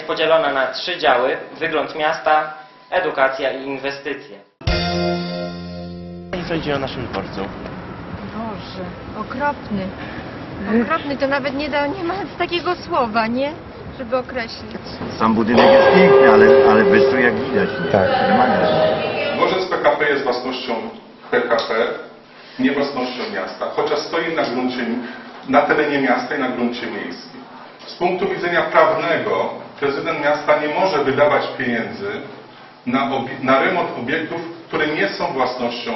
jest podzielona na trzy działy. Wygląd miasta, edukacja i inwestycje. I sądzi o naszym dworcu. Boże, okropny. Okropny to nawet nie, da, nie ma takiego słowa, nie? Żeby określić. Sam budynek jest piękny, ale, ale wystrój jak widać. Nie? Tak. Dworzec PKP jest własnością PKP, nie własnością miasta, chociaż stoi na gruncie, na terenie miasta i na gruncie miejskim. Z punktu widzenia prawnego prezydent miasta nie może wydawać pieniędzy na, na remont obiektów, które nie są własnością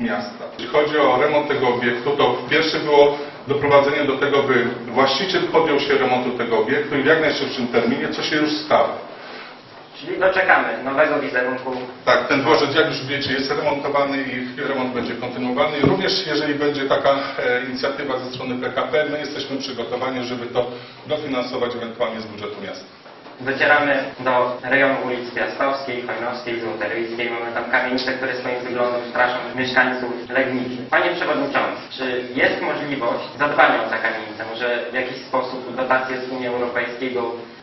miasta. Jeśli chodzi o remont tego obiektu, to pierwsze było doprowadzenie do tego, by właściciel podjął się remontu tego obiektu i w jak najszybszym terminie, co się już stało. Czyli doczekamy nowego wizerunku. Tak, ten dworzec, jak już wiecie, jest remontowany i remont będzie kontynuowany. Również jeżeli będzie taka e, inicjatywa ze strony PKP, my jesteśmy przygotowani, żeby to dofinansować ewentualnie z budżetu miasta. Docieramy do rejonu ulic Piastowskiej, Chojnowskiej, Złoteryjskiej. Mamy tam kamienice, które swoim wyglądem straszą mieszkańców Legnicy. Panie Przewodniczący, czy jest możliwość zadbania o tę kamienicę? Może w jakiś sposób dotacje z Unii Europejskiej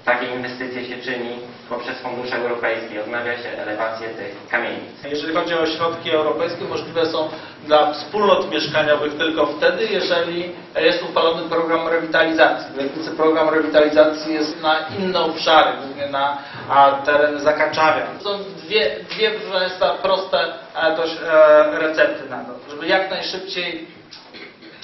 takie inwestycje się czyni poprzez fundusze europejskie? Odnawia się elewację tych kamienic. Jeżeli chodzi o środki europejskie, możliwe są dla wspólnot mieszkaniowych tylko wtedy, jeżeli jest uchwalony program rewitalizacji. W Legnicy program rewitalizacji jest na inne obszary, głównie na tereny zakaczawia. Są dwie, dwie proste dość e, recepty na to, żeby jak najszybciej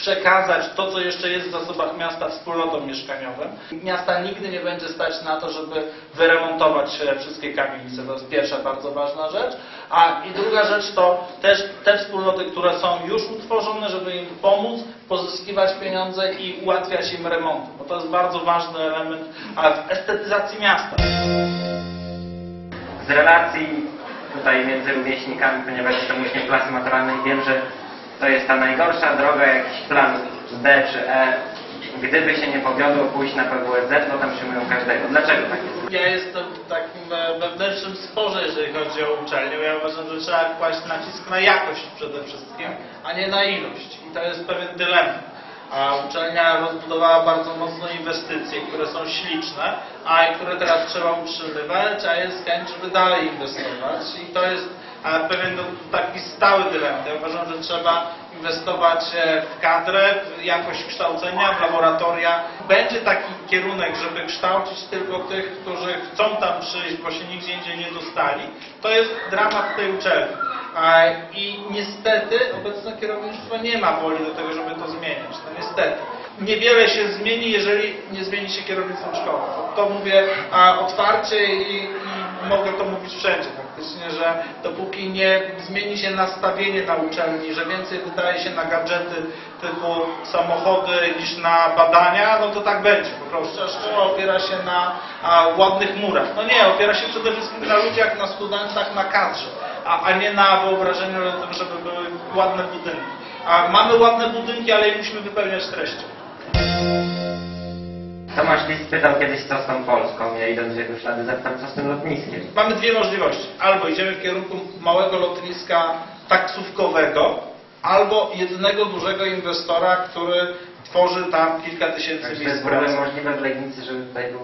przekazać to, co jeszcze jest w zasobach miasta wspólnotom mieszkaniowym. Miasta nigdy nie będzie stać na to, żeby wyremontować wszystkie kamienice. To jest pierwsza bardzo ważna rzecz. A i druga rzecz to też te wspólnoty, które są już utworzone, żeby im pomóc pozyskiwać pieniądze i ułatwiać im remonty. Bo to jest bardzo ważny element w estetyzacji miasta. Z relacji tutaj między rówieśnikami, ponieważ jestem uczniem klasy maturalnej, wiem, że to jest ta najgorsza droga, jakiś plan D czy E. Gdyby się nie powiodło pójść na PWSZ, to tam przyjmują każdego. Dlaczego tak jest? Ja jestem w takim wewnętrznym sporze, jeżeli chodzi o uczelnię. Ja uważam, że trzeba kłaść nacisk na jakość przede wszystkim, a nie na ilość. I to jest pewien dylemat. A uczelnia rozbudowała bardzo mocno inwestycje, które są śliczne, a które teraz trzeba utrzymywać, a jest chęć, żeby dalej inwestować. I to jest pewien taki stały dylemat. Ja uważam, że trzeba inwestować e, w kadrę, w jakość kształcenia, w laboratoria. Będzie taki kierunek, żeby kształcić tylko tych, którzy chcą tam przyjść, bo się nigdzie indziej nie dostali. To jest dramat tej uczelni. A, I niestety obecne kierownictwo nie ma woli do tego, żeby to zmieniać. Niestety. Niewiele się zmieni, jeżeli nie zmieni się kierownictwo szkoły. To mówię a, otwarcie i, i mogę to mówić wszędzie faktycznie, że dopóki nie zmieni się nastawienie na uczelni, że więcej wydaje się na gadżety typu samochody niż na badania, no to tak będzie. Po prostu szkoła opiera się na a, ładnych murach. No nie, opiera się przede wszystkim na ludziach, na studentach, na kadrze, a, a nie na wyobrażeniu o tym, żeby były ładne budynki. A mamy ładne budynki, ale je musimy wypełniać treścią. Tomasz Lis pytał kiedyś, co z tą Polską. Ja idąc w jego ślady zapytam, co z tym lotniskiem. Mamy dwie możliwości. Albo idziemy w kierunku małego lotniska taksówkowego, albo jednego dużego inwestora, który tworzy tam kilka tysięcy Czy to miejsc jest ogóle pracy. możliwe w Legnicy, żeby tutaj był?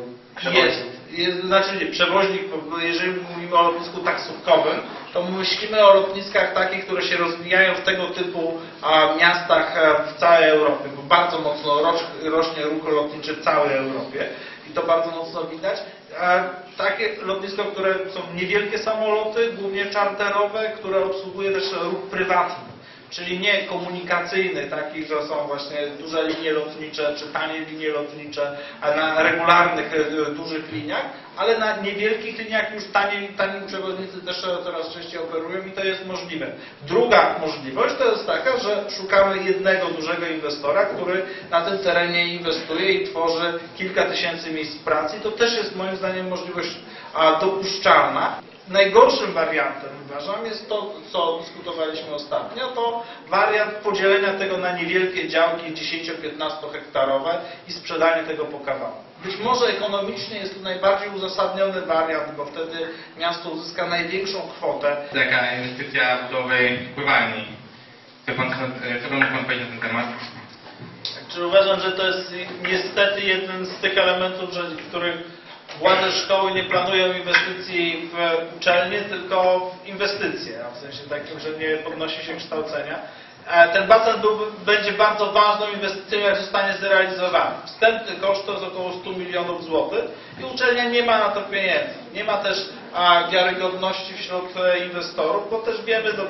Jest, jest, znaczy nie, przewoźnik, bo jeżeli mówimy o lotnisku taksówkowym, to myślimy o lotniskach takich, które się rozwijają w tego typu a, miastach e, w całej Europie, bo bardzo mocno roś, rośnie ruch lotniczy w całej Europie i to bardzo mocno widać. E, takie lotnisko, które są niewielkie samoloty, głównie czarterowe, które obsługuje też ruch prywatny. Czyli nie komunikacyjny, takich, że są właśnie duże linie lotnicze czy tanie linie lotnicze na regularnych, e, dużych liniach, ale na niewielkich liniach już tani, tani przewoźnicy też coraz częściej operują i to jest możliwe. Druga możliwość to jest taka, że szukamy jednego dużego inwestora, który na tym terenie inwestuje i tworzy kilka tysięcy miejsc pracy. To też jest moim zdaniem możliwość dopuszczalna. Najgorszym wariantem, uważam, jest to, co dyskutowaliśmy ostatnio, to wariant podzielenia tego na niewielkie działki 10-15 hektarowe i sprzedania tego po kawałku. Być może ekonomicznie jest to najbardziej uzasadniony wariant, bo wtedy miasto uzyska największą kwotę. taka inwestycja budowy pływalni. Co, pan, co mógł Pan powiedzieć na ten temat? Czy uważam, że to jest niestety jeden z tych elementów, że, których władze szkoły nie planują inwestycji w uczelnie, tylko w inwestycje, w sensie takim, że nie podnosi się kształcenia. E, Ten basen byłby, będzie bardzo ważną inwestycją, jak zostanie zrealizowany. Wstępny koszt to jest około 100 milionów złotych i uczelnia nie ma na to pieniędzy. Nie ma też a, wiarygodności wśród e, inwestorów, bo też wiemy, to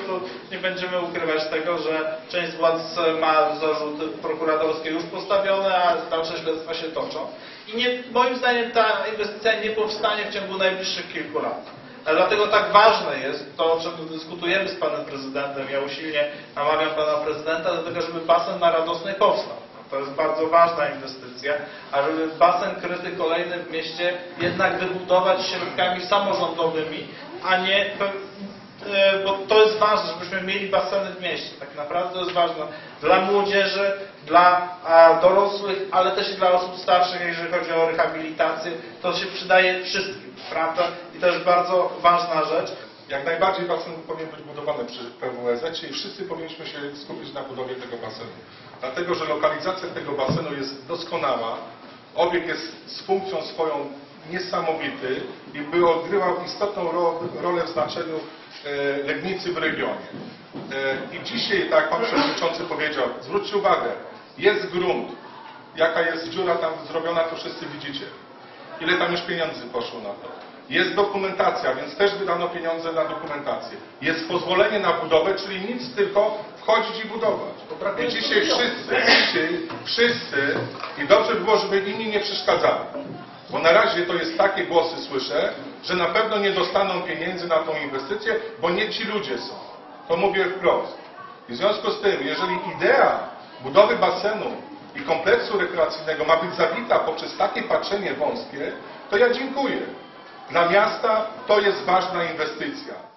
nie będziemy ukrywać tego, że część władz ma zarzuty prokuratorskie już postawione, a dalsze śledztwa się toczą. I nie, moim zdaniem ta inwestycja nie powstanie w ciągu najbliższych kilku lat. Dlatego tak ważne jest to, o czym dyskutujemy z panem prezydentem. Ja usilnie namawiam pana prezydenta do tego, żeby basen na Radosnej powstał. To jest bardzo ważna inwestycja, a żeby basen kryty kolejny w mieście jednak wybudować środkami samorządowymi, a nie e, bo to jest ważne, żebyśmy mieli baseny w mieście. Tak naprawdę to jest ważne dla młodzieży, dla dorosłych, ale też i dla osób starszych, jeżeli chodzi o rehabilitację. To się przydaje wszystkim, prawda? I to jest bardzo ważna rzecz. Jak najbardziej basen powinien być budowany przy PWSZ i wszyscy powinniśmy się skupić na budowie tego basenu. Dlatego, że lokalizacja tego basenu jest doskonała, obiekt jest z funkcją swoją niesamowity i by odgrywał istotną ro, rolę w znaczeniu e, Legnicy w regionie. E, I dzisiaj, tak jak Pan Przewodniczący powiedział, zwróćcie uwagę, jest grunt, jaka jest dziura tam zrobiona, to wszyscy widzicie. Ile tam już pieniędzy poszło na to. Jest dokumentacja, więc też wydano pieniądze na dokumentację. Jest pozwolenie na budowę, czyli nic, tylko wchodzić i budować. I dzisiaj wszyscy, dzisiaj wszyscy, i dobrze by było, żeby inni nie przeszkadzali. Bo na razie to jest takie głosy słyszę, że na pewno nie dostaną pieniędzy na tą inwestycję, bo nie ci ludzie są. To mówię wprost. I w związku z tym, jeżeli idea budowy basenu i kompleksu rekreacyjnego ma być zabita poprzez takie patrzenie wąskie, to ja dziękuję. Dla miasta to jest ważna inwestycja.